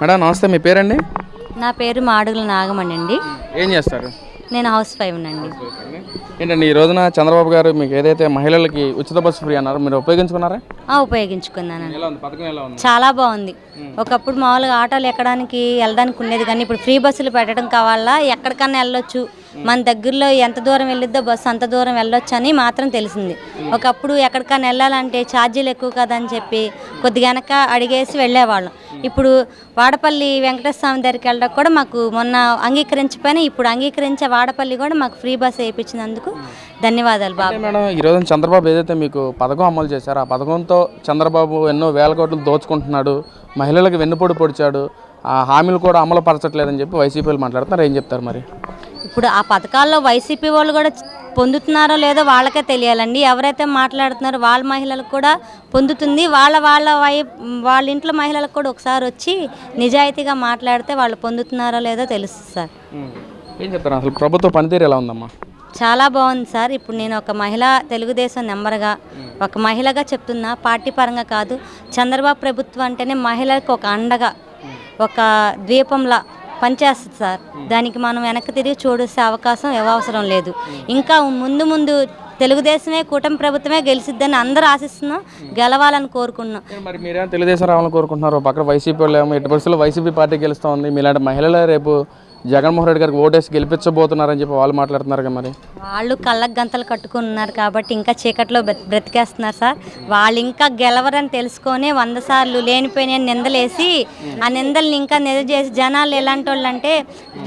Madam నమస్తే మీ పేరండి? నా పేరు మాడుగుల నాగమణి అండి. ఏం చేస్తారు? నేను హౌస్ వైఫ్ అండి. ఏంటండి ఈ రోజున చంద్రబాబు గారు మీకు ఏదైతే మహిళలకి ఉచిత బస్సు ఫ్రీ అన్నారో మీరు ఉపయోగించుకున్నారా? ఉపయోగించుకున్నానండి. ఉంది? చాలా బాగుంది. ఒకప్పుడు మామూలుగా ఆటోలు ఎక్కడానికి వెళ్ళడానికి ఉండేది కానీ ఇప్పుడు ఫ్రీ బస్సులు పెట్టడం కావాలా? ఎక్కడికన్నా వెళ్ళొచ్చు. మన దగ్గరలో ఎంత దూరం వెళ్ళిద్దో బస్సు అంత దూరం వెళ్ళొచ్చు అని మాత్రం తెలిసింది. ఒకప్పుడు ఎక్కడికైనా వెళ్ళాలంటే ఛార్జీలు ఎక్కువ కదని చెప్పి కొద్దిగా వెనక అడిగేసి వెళ్ళేవాళ్ళం. ఇప్పుడు వాడపల్లి వెంకటేశ్వర స్వామి దగ్గరికి వెళ్ళడం కూడా మాకు మొన్న అంగీకరించిపోయినా ఇప్పుడు అంగీకరించే వాడపల్లి కూడా మాకు ఫ్రీ బస్ వేయించినందుకు ధన్యవాదాలు బాబు. మేడం ఈ చంద్రబాబు ఏదైతే మీకు పథకం అమలు చేశారో ఆ పథకంతో చంద్రబాబు ఎన్నో వేల కోట్లు దోచుకుంటున్నాడు మహిళలకు వెన్నుపోటు పొడిచాడు ఆ హామీలు కూడా అమలు పరచట్లేదని చెప్పి వైసీపీలు మాట్లాడుతున్నారు. ఏం చెప్తారు మరి? ఇప్పుడు ఆ పథకాల్లో వైసీపీ వాళ్ళు కూడా పొందుతున్నారో లేదో వాళ్ళకే తెలియాలండి. ఎవరైతే మాట్లాడుతున్నారో వాళ్ళ మహిళలకు కూడా పొందుతుంది. వాళ్ళ వాళ్ళ వై వాళ్ళ ఇంట్లో మహిళలకు కూడా ఒకసారి వచ్చి నిజాయితీగా మాట్లాడితే వాళ్ళు పొందుతున్నారో లేదో తెలుస్తుంది సార్. ఏం చెప్తారు అసలు? ప్రభుత్వ పనితీరు ఎలా ఉందమ్మా? చాలా బాగుంది సార్. ఇప్పుడు నేను ఒక మహిళ తెలుగుదేశం నెంబర్గా ఒక మహిళగా చెప్తున్నా పార్టీ పరంగా కాదు. చంద్రబాబు ప్రభుత్వం అంటేనే మహిళలకు ఒక అండగా ఒక ద్వీపంలా పనిచేస్తుంది సార్. దానికి మనం వెనక్కి తిరిగి చూడాల్సే అవకాశం అవసరం లేదు. ఇంకా ముందు ముందు తెలుగుదేశమే కూటమి ప్రభుత్వమే గెలిచిద్దని అందరూ ఆశిస్తున్నాం గెలవాలని కోరుకున్నాం మరి మీరేమో తెలుగుదేశం రావాలని కోరుకుంటున్నారు? పక్కన వైసీపీ వాళ్ళు ఏమో ఎట్టి పరిస్థితుల్లో వైసీపీ పార్టీ గెలుస్తోంది మీలాంటి మహిళలే రేపు జగన్మోహన్ రెడ్డి గారికి ఓటేసి గెలిపించబోతున్నారని చెప్పి వాళ్ళు మాట్లాడుతున్నారు కదా మరి? వాళ్ళు కళ్ళకు గంతలు కట్టుకున్నారు కాబట్టి ఇంకా చీకట్లో బ్రతికేస్తున్నారు సార్. వాళ్ళు ఇంకా గెలవరని తెలుసుకొని వంద సార్లు లేనిపోయిన నిందలేసి ఆ నిందల్ని ఇంకా నిజ చేసి జనాలు ఎలాంటి వాళ్ళు అంటే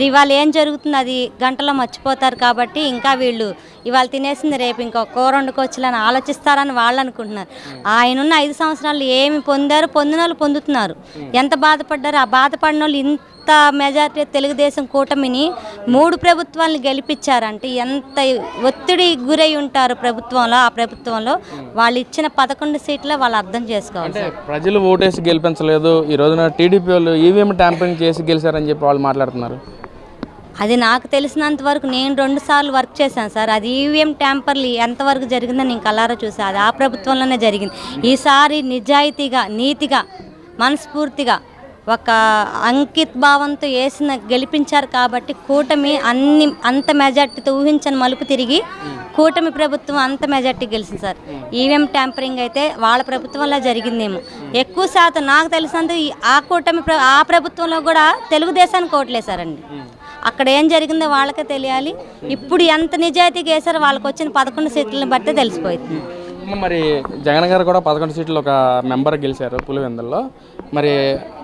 ఇవాళ ఏం జరుగుతుంది అది గంటలో మర్చిపోతారు కాబట్టి ఇంకా వీళ్ళు ఇవాళ తినేసింది రేపు ఇంకా కూర వండుకోవచ్చులని ఆలోచిస్తారని వాళ్ళు అనుకుంటున్నారు. ఆయన ఉన్న ఐదు సంవత్సరాలు ఏమి పొందారు పొందిన వాళ్ళు పొందుతున్నారు. ఎంత బాధపడ్డారు? ఆ బాధపడిన వాళ్ళు ఇంత మెజార్టీ తెలుగుదేశం కూటమిని మూడు ప్రభుత్వాలను గెలిపించారంటే ఎంత ఒత్తిడి గురై ఉంటారు ప్రభుత్వంలో ఆ ప్రభుత్వంలో వాళ్ళు ఇచ్చిన పదకొండు సీట్లే వాళ్ళు అర్థం చేసుకోవాలి ప్రజలు ఓటేసి గెలిపించలేదు. ఈ రోజున టీడీపీ వాళ్ళు ఈవీఎం ట్యాంపరింగ్ చేసి గెలిచారని చెప్పి వాళ్ళు మాట్లాడుతున్నారు. అది నాకు తెలిసినంత వరకు నేను రెండు సార్లు వర్క్ చేశాను సార్. అది ఈవీఎం ట్యాంపర్లు ఎంతవరకు జరిగిందో నేను కలారా చూసా. అది ఆ ప్రభుత్వంలోనే జరిగింది. ఈసారి నిజాయితీగా నీతిగా మనస్ఫూర్తిగా ఒక అంకిత్ భావంతో వేసిన గెలిపించారు కాబట్టి కూటమి అన్ని అంత మెజార్టీతో ఊహించని మలుపు తిరిగి కూటమి ప్రభుత్వం అంత మెజార్టీ గెలిచింది సార్. ఈవీఎం ట్యాంపరింగ్ అయితే వాళ్ళ ప్రభుత్వంలో జరిగిందేమో. ఎక్కువ శాతం నాకు తెలిసినంత ఆ కూటమి ఆ ప్రభుత్వంలో కూడా తెలుగుదేశానికి ఓట్లేశారండి. అక్కడ ఏం జరిగిందో వాళ్ళకే తెలియాలి. ఇప్పుడు ఎంత నిజాయితీగా వేసారో వాళ్ళకి వచ్చిన పదకొండు సీట్లను బట్టే తెలిసిపోతుంది మరి జగన్ గారు కూడా పదకొండు సీట్లు ఒక మెంబర్ గెలిచారు పులివెందుల్లో. మరి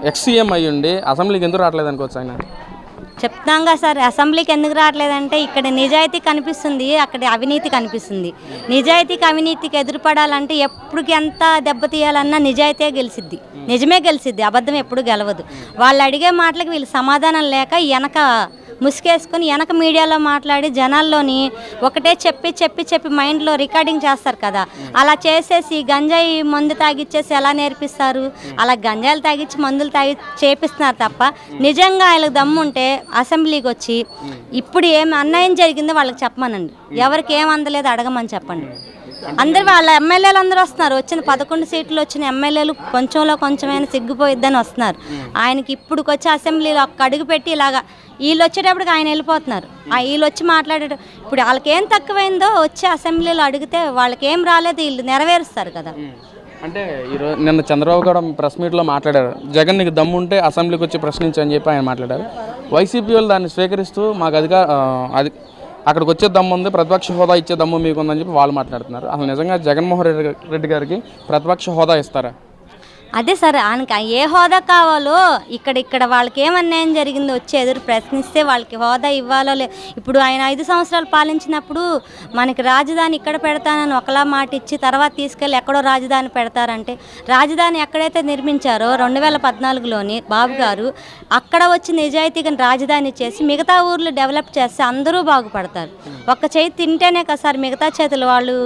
ఎక్స్ సీఎం అయ్యి ఉండి అసెంబ్లీకి ఎందుకు రావట్లేదు అనుకోవచ్చు ఆయన? చెప్తాంగా సార్ అసెంబ్లీకి ఎందుకు రావట్లేదంటే ఇక్కడ నిజాయితీ కనిపిస్తుంది అక్కడ అవినీతి కనిపిస్తుంది. నిజాయితీకి అవినీతికి ఎదురుపడాలంటే ఎప్పటికి ఎంత దెబ్బతీయాలన్నా నిజాయితీ గెలిసిద్ది. నిజమే గెలిసిద్ది అబద్ధం ఎప్పుడు గెలవదు. వాళ్ళు అడిగే మాటలకు వీళ్ళు సమాధానం లేక వెనక ముసుగేసుకొని వెనక మీడియాలో మాట్లాడి జనాల్లోని ఒకటే చెప్పి చెప్పి చెప్పి మైండ్లో రికార్డింగ్ చేస్తారు కదా. అలా చేసేసి గంజాయి మందు తాగిచ్చేసి ఎలా నేర్పిస్తారు? అలా గంజాయిలు తాగిచ్చి మందులు తాగి చేపిస్తున్నారు తప్ప నిజంగా ఆయనకు దమ్ముంటే అసెంబ్లీకి వచ్చి ఇప్పుడు ఏం అన్యాయం జరిగిందో వాళ్ళకి చెప్పమనండి. ఎవరికి ఏం అందలేదు అడగమని చెప్పండి. అందరు వాళ్ళ ఎమ్మెల్యేలు అందరూ వస్తున్నారు. వచ్చిన పదకొండు సీట్లు వచ్చిన ఎమ్మెల్యేలు కొంచెంలో కొంచెమైనా సిగ్గుపోయిద్దని వస్తున్నారు. ఆయనకి ఇప్పుడు వచ్చి అసెంబ్లీలో ఒక్క అడుగు పెట్టి ఇలాగా వీళ్ళు వచ్చేటప్పటికి ఆయన వెళ్ళిపోతున్నారు. ఆ వీళ్ళు వచ్చి మాట్లాడే ఇప్పుడు వాళ్ళకి ఏం తక్కువైందో వచ్చి అసెంబ్లీలో అడిగితే వాళ్ళకి ఏం రాలేదు వీళ్ళు నెరవేరుస్తారు కదా. అంటే ఈరోజు నిన్న చంద్రబాబు గారు ప్రెస్ మీట్లో మాట్లాడారు. జగన్ నీకు దమ్ము ఉంటే అసెంబ్లీకి వచ్చి ప్రశ్నించని చెప్పి ఆయన మాట్లాడారు. వైసీపీ వాళ్ళు దాన్ని స్వీకరిస్తూ మాకు అదిగా అది అక్కడికి వచ్చే దమ్ము ఉంది ప్రతిపక్ష హోదా ఇచ్చే దమ్ము మీకుందని చెప్పి వాళ్ళు మాట్లాడుతున్నారు. అసలు నిజంగా జగన్మోహన్ రెడ్డి రెడ్డి గారికి ప్రతిపక్ష హోదా ఇస్తారా? అదే సార్ ఆయనకి ఏ హోదా కావాలో ఇక్కడ ఇక్కడ వాళ్ళకి ఏం అన్యాయం జరిగిందో వచ్చి ఎదురు ప్రశ్నిస్తే వాళ్ళకి హోదా ఇవ్వాలో లే. ఇప్పుడు ఆయన ఐదు సంవత్సరాలు పాలించినప్పుడు మనకి రాజధాని ఇక్కడ పెడతానని ఒకలా మాట ఇచ్చి తర్వాత తీసుకెళ్ళి ఎక్కడో రాజధాని పెడతారంటే రాజధాని ఎక్కడైతే నిర్మించారో రెండు వేల పద్నాలుగులోని బాబు గారు అక్కడ వచ్చి నిజాయితీగా రాజధాని చేసి మిగతా ఊర్లు డెవలప్ చేస్తే అందరూ బాగుపడతారు. ఒక్క చేయి తింటేనే కదా సార్ మిగతా చేతులు వాళ్ళు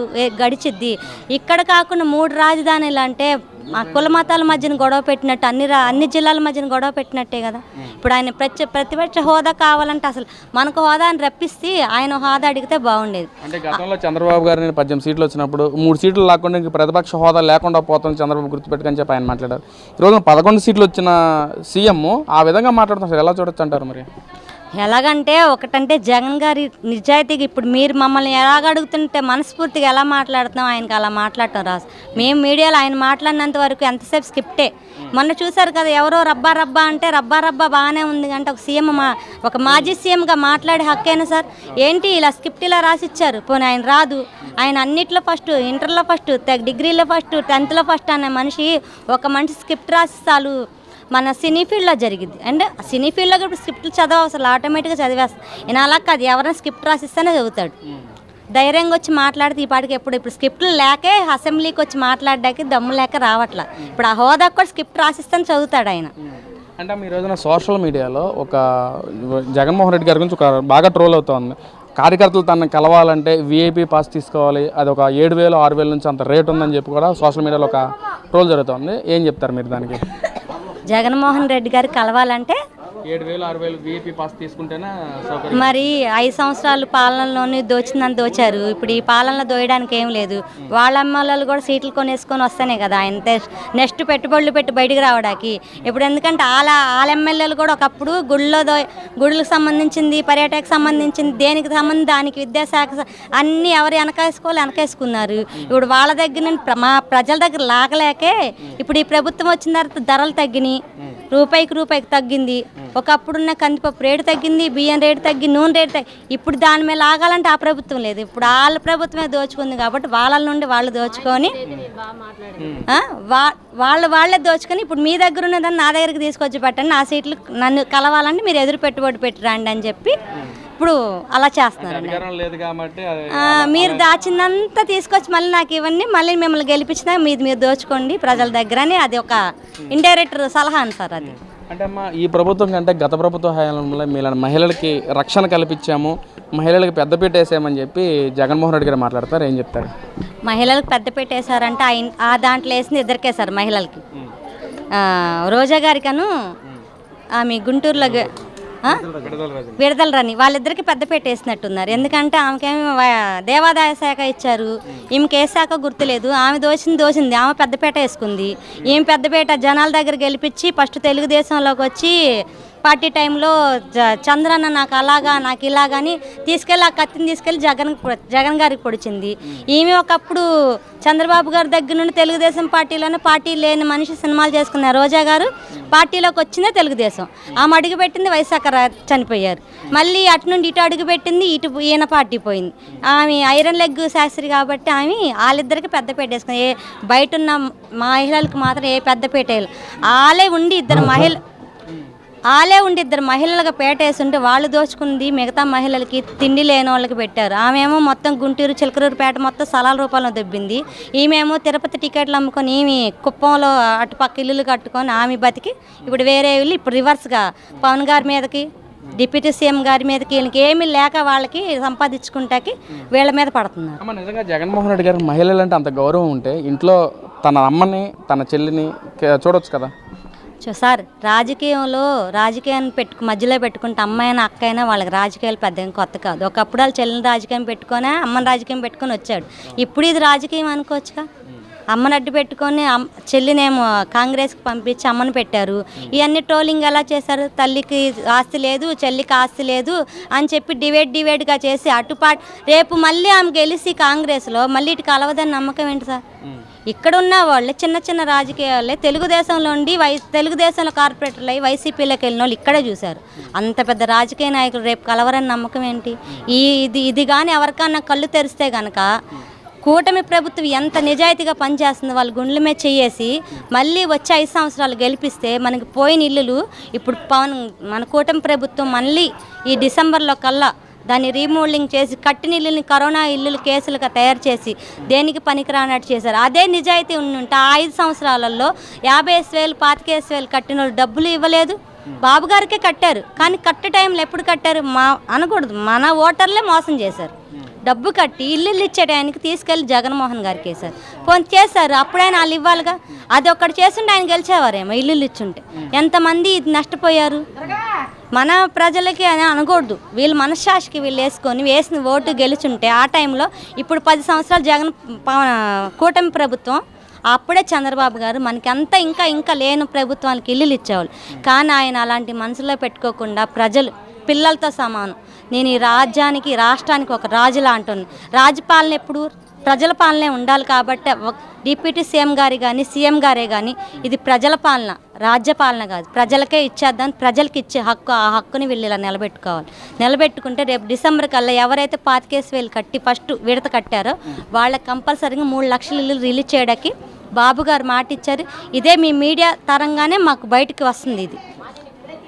గడిచిద్ది. ఇక్కడ కాకుండా మూడు రాజధానులు అంటే ఆ కుల మతాల మధ్యన గొడవ పెట్టినట్టు అన్ని అన్ని జిల్లాల మధ్యన గొడవ పెట్టినట్టే కదా. ఇప్పుడు ఆయన ప్రతి ప్రతిపక్ష హోదా కావాలంటే అసలు మనకు హోదాని రప్పిస్తే ఆయన హోదా అడిగితే బాగుండేది. అంటే గతంలో చంద్రబాబు గారిని పద్దెనిమిది సీట్లు వచ్చినప్పుడు మూడు సీట్లు లేకుండా ఇంక ప్రతిపక్ష హోదా లేకుండా పోతుంది చంద్రబాబు గుర్తుపెట్టుకని చెప్పి ఆయన మాట్లాడారు. ఈరోజు పదకొండు సీట్లు వచ్చిన సీఎం ఆ విధంగా మాట్లాడుతున్నారు. ఎలా చూడొచ్చు అంటారు మరి? ఎలాగంటే ఒకటంటే జగన్ గారి నిజాయితీగా ఇప్పుడు మీరు మమ్మల్ని ఎలాగ అడుగుతుంటే మనస్ఫూర్తిగా ఎలా మాట్లాడుతున్నాం ఆయనకి అలా మాట్లాడటం రాదు. మేము మీడియాలో ఆయన మాట్లాడినంత వరకు ఎంతసేపు స్కిప్టే. మొన్న చూసారు కదా ఎవరో రబ్బా రబ్బా అంటే రబ్బా రబ్బా బాగానే ఉంది అంటే ఒక సీఎం మా ఒక మాజీ సీఎంగా మాట్లాడే హక్కేనా సార్? ఏంటి ఇలా స్క్రిప్ట్ ఇలా రాసిచ్చారు? పోనీ ఆయన రాదు. ఆయన అన్నిట్లో ఫస్ట్ ఇంటర్లో ఫస్ట్ డిగ్రీలో ఫస్ట్ టెన్త్లో ఫస్ట్ అనే మనిషి ఒక మనిషి స్క్రిప్ట్ రాసి చాలు. మన సినీ ఫీల్డ్లో జరిగింది అండ్ సినీ ఫీల్డ్లో కూడా ఇప్పుడు స్క్రిప్ట్లు చదవ అసలు ఆటోమేటిక్గా చదివేస్తాం. ఈయన అలా కాదు ఎవరైనా స్క్రిప్ట్ రాసిస్తేనే చదువుతాడు. ధైర్యంగా వచ్చి మాట్లాడితే ఈ పాటికి ఎప్పుడు ఇప్పుడు స్క్రిప్ట్లు లేకే అసెంబ్లీకి వచ్చి మాట్లాడడానికి దమ్ము లేక రావట్లా. ఇప్పుడు ఆ హోదాకు కూడా స్క్రిప్ట్ రాసిస్తేనే చదువుతాడు ఆయన. అంటే మీ రోజున సోషల్ మీడియాలో ఒక జగన్మోహన్ రెడ్డి గారి గురించి ఒక బాగా ట్రోల్ అవుతోంది కార్యకర్తలు తనని కలవాలంటే వీఐపీ పాస్ తీసుకోవాలి అది ఒక ఏడు వేలు ఆరు వేల నుంచి అంత రేట్ ఉందని చెప్పి కూడా సోషల్ మీడియాలో ఒక ట్రోల్ జరుగుతోంది ఏం చెప్తారు మీరు దానికి? జగన్మోహన్ రెడ్డి గారు కలవాలంటే ఏడు వేలు ఆరు వేలు వీఐపీ పాస్ తీసుకుంటేనే సౌకర్యం? మరి ఐదు సంవత్సరాలు పాలనలోనే దోచిందని దోచారు. ఇప్పుడు ఈ పాలనలో దోయడానికి ఏం లేదు. వాళ్ళ అమ్మలు కూడా సీట్లు కొనేసుకొని వస్తేనే కదా. ఆయన నెక్స్ట్ పెట్టుబడులు పెట్టి బయటికి రావడానికి. ఇప్పుడు ఎందుకంటే వాళ్ళ వాళ్ళ ఎమ్మెల్యేలు కూడా ఒకప్పుడు గుళ్ళో దో గుళ్ళకు సంబంధించింది పర్యాటకకు సంబంధించింది దేనికి సంబంధించి దానికి విద్యాశాఖ అన్నీ ఎవరు వెనకేసుకోవాలి వెనకేసుకున్నారు. ఇప్పుడు వాళ్ళ దగ్గర మా ప్రజల దగ్గర లాగలేకే ఇప్పుడు ఈ ప్రభుత్వం వచ్చిన తర్వాత ధరలు తగ్గినాయి. రూపాయికి రూపాయికి తగ్గింది. ఒకప్పుడున్న కందిపప్పు రేటు తగ్గింది బియ్యం రేటు తగ్గి నూనె రేటు తగ్గి ఇప్పుడు దాని మీద ఆగాలంటే ఆ ప్రభుత్వం లేదు. ఇప్పుడు వాళ్ళ ప్రభుత్వమే దోచుకుంది కాబట్టి వాళ్ళ నుండి వాళ్ళు దోచుకొని వాళ్ళు వాళ్ళే దోచుకొని ఇప్పుడు మీ దగ్గర ఉన్నదాన్ని నా దగ్గరికి తీసుకొచ్చి పెట్టండి నా సీట్లు నన్ను కలవాలంటే మీరు ఎదురు పెట్టుబడి పెట్టి రండి అని చెప్పి ఇప్పుడు అలా చేస్తున్నారు లేదు కాబట్టి మీరు దాచిందంతా తీసుకొచ్చి మళ్ళీ నాకు ఇవన్నీ మళ్ళీ మిమ్మల్ని గెలిపించినా మీది మీరు దోచుకోండి ప్రజల దగ్గర అని అది ఒక ఇండైరెక్ట్ సలహా అని సార్ అది. అంటే అమ్మా ఈ ప్రభుత్వం కంటే గత ప్రభుత్వ హయాంలో మీలాంటి మహిళలకి రక్షణ కల్పించాము మహిళలకు పెద్దపీట వేసామని చెప్పి జగన్మోహన్ రెడ్డి గారు మాట్లాడతారు ఏం చెప్తారు? మహిళలకు పెద్ద పెట్టేశారంటే ఆయన ఆ దాంట్లో వేసింది ఇద్దరికే సార్ మహిళలకి ఆ, రోజా గారికను ఆమె గుంటూరులో? విడుదల రని వాళ్ళిద్దరికి పెద్ద పెట్టేసినట్టున్నారు ఎందుకంటే ఆమెకేమి దేవాదాయ శాఖ ఇచ్చారు. ఈమెకి ఏ శాఖ గుర్తులేదు. ఆమె దోచింది దోచింది. ఆమె పెద్దపేట వేసుకుంది. ఈమె పెద్దపేట జనాల దగ్గర గెలిపించి ఫస్ట్ తెలుగుదేశంలోకి వచ్చి పార్టీ టైంలో చంద్రన్న నాకు అలాగా నాకు ఇలాగని తీసుకెళ్ళి ఆ కత్తిని తీసుకెళ్ళి జగన్ జగన్ గారికి పొడిచింది. ఈమె ఒకప్పుడు చంద్రబాబు గారి దగ్గర నుండి తెలుగుదేశం పార్టీలోనే పార్టీ లేని మనిషి సినిమాలు చేసుకున్నారు రోజా గారు పార్టీలోకి వచ్చిందే తెలుగుదేశం. ఆమె అడుగు పెట్టింది వైశాఖ చనిపోయారు. మళ్ళీ అటు నుండి ఇటు అడుగు పెట్టింది ఇటు ఈయన పార్టీ పోయింది. ఆమె ఐరన్ లెగ్ శాస్త్రి కాబట్టి ఆమె వాళ్ళిద్దరికి పెద్ద పెట్టేసుకుంది ఏ బయట ఉన్న మహిళలకు మాత్రం ఏ పెద్ద పెట్టేయాలి వాళ్ళే ఉండి ఇద్దరు మహిళ ఆలే ఉండి ఇద్దరు మహిళలుగా పేటేస్తుంటే వాళ్ళు దోచుకుంది మిగతా మహిళలకి తిండి లేని వాళ్ళకి పెట్టారు. ఆమెమో మొత్తం గుంటూరు చిలకలూరుపేట మొత్తం స్థలాల రూపంలో దెబ్బింది. ఈమెమో తిరుపతి టికెట్లు అమ్ముకొని ఈమె కుప్పంలో అటుపక్క ఇల్లులు కట్టుకొని ఆమె బతికి ఇప్పుడు వేరే ఇల్లు ఇప్పుడు రివర్స్గా పవన్ గారి మీదకి డిప్యూటీ సీఎం గారి మీదకి వీళ్ళకి ఏమీ లేక వాళ్ళకి సంపాదించుకుంటాకి వీళ్ళ మీద పడుతున్నారు. అమ్మ నిజంగా జగన్మోహన్ రెడ్డి గారు మహిళలు అంటే అంత గౌరవం ఉంటే ఇంట్లో తన అమ్మని తన చెల్లిని చూడొచ్చు కదా? సార్ రాజకీయంలో రాజకీయాన్ని పెట్టుకు మధ్యలో పెట్టుకుంటే అమ్మాయినా అక్కైనా వాళ్ళకి రాజకీయాలు పెద్ద కొత్త కాదు. ఒకప్పుడు వాళ్ళు చెల్లిని రాజకీయం పెట్టుకొని అమ్మని రాజకీయం పెట్టుకొని వచ్చాడు. ఇప్పుడు ఇది రాజకీయం అనుకోవచ్చుగా? అమ్మని అడ్డు పెట్టుకొని చెల్లినేమో కాంగ్రెస్కి పంపించి అమ్మని పెట్టారు. ఇవన్నీ ట్రోలింగ్ ఎలా చేశారు? తల్లికి ఆస్తి లేదు చెల్లికి ఆస్తి లేదు అని చెప్పి డివైడ్ డివైడ్గా చేసి అటుపాటు రేపు మళ్ళీ ఆమె గెలిచి కాంగ్రెస్లో మళ్ళీ ఇటు కలవదని నమ్మకం ఏంటి సార్? ఇక్కడ ఉన్న వాళ్ళే చిన్న చిన్న రాజకీయాలే. తెలుగుదేశంలో ఉండి వై తెలుగుదేశంలో కార్పొరేటర్లు అయ్యి వైసీపీలోకి వెళ్ళిన వాళ్ళు ఇక్కడే చూశారు. అంత పెద్ద రాజకీయ నాయకులు రేపు కలవరని నమ్మకం ఏంటి? ఈ ఇది ఇది కానీ ఎవరికన్నా కళ్ళు తెరిస్తే కనుక కూటమి ప్రభుత్వం ఎంత నిజాయితీగా పనిచేస్తుంది వాళ్ళు గుండెల మీద చేయేసి మళ్ళీ వచ్చే ఐదు సంవత్సరాలు గెలిపిస్తే మనకి పోయిన ఇల్లులు ఇప్పుడు పవన్ మన కూటమి ప్రభుత్వం మళ్ళీ ఈ డిసెంబర్లో కల్లా దాన్ని రీమోడలింగ్ చేసి కట్టిన ఇల్లుని కరోనా ఇల్లులు కేసులుగా తయారు చేసి దేనికి పనికిరానట్టు చేశారు. అదే నిజాయితీ ఉంటే ఆ ఐదు సంవత్సరాలలో యాభై వేలు పాతికేసి వేలు కట్టిన వాళ్ళు డబ్బులు ఇవ్వలేదు. బాబు గారికే కట్టారు. కానీ కట్టే టైంలో ఎప్పుడు కట్టారు? మా అనకూడదు. మన ఓటర్లే మోసం చేశారు. డబ్బు కట్టి ఇల్లు ఇచ్చే టైంకి తీసుకెళ్ళి జగన్మోహన్ గారికి వేశారు. ఫోన్ చేశారు. అప్పుడైనా వాళ్ళు ఇవ్వాలిగా? అది ఒక్కటి చేస్తుంటే ఆయన గెలిచేవారేమో ఇల్లు ఇచ్చుంటే. ఎంతమంది ఇది నష్టపోయారు? మన ప్రజలకి అని అనకూడదు. వీళ్ళు మనశ్శాసికి వీళ్ళు వేసుకొని వేసిన ఓటు గెలుచుంటే ఆ టైంలో ఇప్పుడు పది సంవత్సరాలు జగన్ కూటమి ప్రభుత్వం అప్పుడే చంద్రబాబు గారు మనకి అంతా ఇంకా ఇంకా లేని ప్రభుత్వానికి ఇల్లులు ఇచ్చేవాళ్ళు. కానీ ఆయన అలాంటి మనసులో పెట్టుకోకుండా ప్రజలు పిల్లలతో సమానం. నేను ఈ రాజ్యానికి రాష్ట్రానికి ఒక రాజులా అంటున్నాను రాజపాలన ఎప్పుడు ప్రజల పాలనే ఉండాలి కాబట్టి ఒక డిప్యూటీ సీఎం గారి కానీ సీఎం గారే కానీ ఇది ప్రజల పాలన. రాజ్యపాలన కాదు. ప్రజలకే ఇచ్చేద్దాం ప్రజలకి ఇచ్చే హక్కు ఆ హక్కుని వీళ్ళు ఇలా నిలబెట్టుకోవాలి. నిలబెట్టుకుంటే రేపు డిసెంబర్ కల్లా ఎవరైతే పాతికేసి వేలు కట్టి ఫస్ట్ విడత కట్టారో వాళ్ళకి కంపల్సరీగా మూడు లక్షల ఇల్లు రిలీజ్ చేయడానికి బాబు గారు మాట ఇచ్చారు. ఇదే మీ మీడియా తరంగానే మాకు బయటికి వస్తుంది ఇది.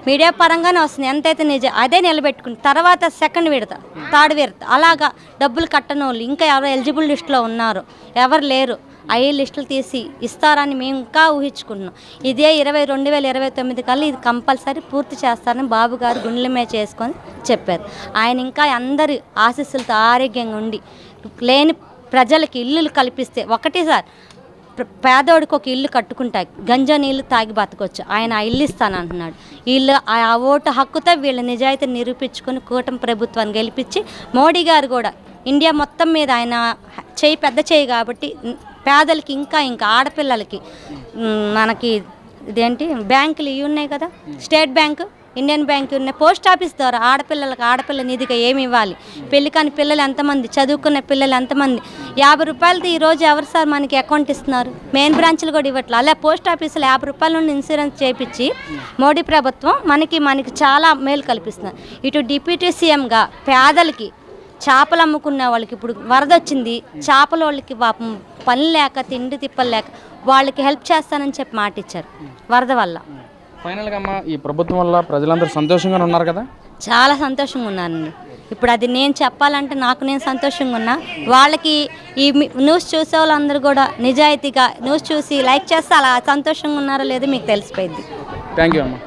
మీడియా పరంగానే వస్తుంది. ఎంతైతే నిజం అదే నిలబెట్టుకుని తర్వాత సెకండ్ విడత థర్డ్ విడత అలాగా డబ్బులు కట్టని వాళ్ళు ఇంకా ఎవరు ఎలిజిబుల్ లిస్టులో ఉన్నారు. ఎవరు లేరు. అయ్యే లిస్టులు తీసి ఇస్తారని మేము ఇంకా ఊహించుకుంటున్నాం. ఇదే ఇరవై రెండు వేల ఇరవై తొమ్మిది కల్లా ఇది కంపల్సరీ పూర్తి చేస్తారని బాబు గారు గుండెలమే చేసుకొని చెప్పారు. ఆయన ఇంకా అందరి ఆశీస్సులతో ఆరోగ్యంగా ఉండి లేని ప్రజలకి ఇల్లులు కల్పిస్తే ఒకటి సార్ పేదోడికి ఒక ఇల్లు కట్టుకుంటా గంజా నీళ్ళు తాగి బతకొచ్చు. ఆయన ఆ ఇల్లు ఇస్తానంటున్నాడు. వీళ్ళు ఆ ఓటు హక్కుతో వీళ్ళ నిజాయితీ నిరూపించుకొని కూటమి ప్రభుత్వాన్ని గెలిపించి మోడీ గారు కూడా ఇండియా మొత్తం మీద ఆయన చేయి పెద్ద చేయి కాబట్టి పేదలకి ఇంకా ఇంకా ఆడపిల్లలకి మనకి ఇదేంటి బ్యాంకులు ఇవి ఉన్నాయి కదా. స్టేట్ బ్యాంకు ఇండియన్ బ్యాంక్ ఉన్నాయి. పోస్ట్ ఆఫీస్ ద్వారా ఆడపిల్లలకు ఆడపిల్ల నిధిగా ఏమి ఇవ్వాలి? పెళ్ళి కాని పిల్లలు ఎంతమంది? చదువుకున్న పిల్లలు ఎంతమంది? యాభై రూపాయలతో ఈరోజు ఎవరు సార్ మనకి అకౌంట్ ఇస్తున్నారు? మెయిన్ బ్రాంచ్లు కూడా ఇవ్వట్లే. అలా పోస్ట్ ఆఫీసులో యాభై రూపాయల నుండి ఇన్సూరెన్స్ చేయించి మోడీ ప్రభుత్వం మనకి మనకి చాలా మేలు కల్పిస్తున్నారు ఇటు డిప్యూటీ సీఎంగా పేదలకి చేపలు అమ్ముకునే వాళ్ళకి ఇప్పుడు వరద వచ్చింది చేపల వాళ్ళకి పాపం పని లేక తిండి తిప్పలు లేక వాళ్ళకి హెల్ప్ చేస్తానని చెప్పి మాట ఇచ్చారు వరద వల్ల. ఫైనల్గా అమ్మ ఈ ప్రభుత్వం వల్ల ప్రజలందరూ సంతోషంగానే ఉన్నారు కదా? చాలా సంతోషంగా ఉన్నానండి. ఇప్పుడు అది నేను చెప్పాలంటే నాకు నేను సంతోషంగా ఉన్నా. వాళ్ళకి ఈ న్యూస్ చూసే వాళ్ళందరూ కూడా నిజాయితీగా న్యూస్ చూసి లైక్ చేస్తే అలా సంతోషంగా ఉన్నారో లేదో మీకు తెలిసిపోయింది. థ్యాంక్ యూ అమ్మ.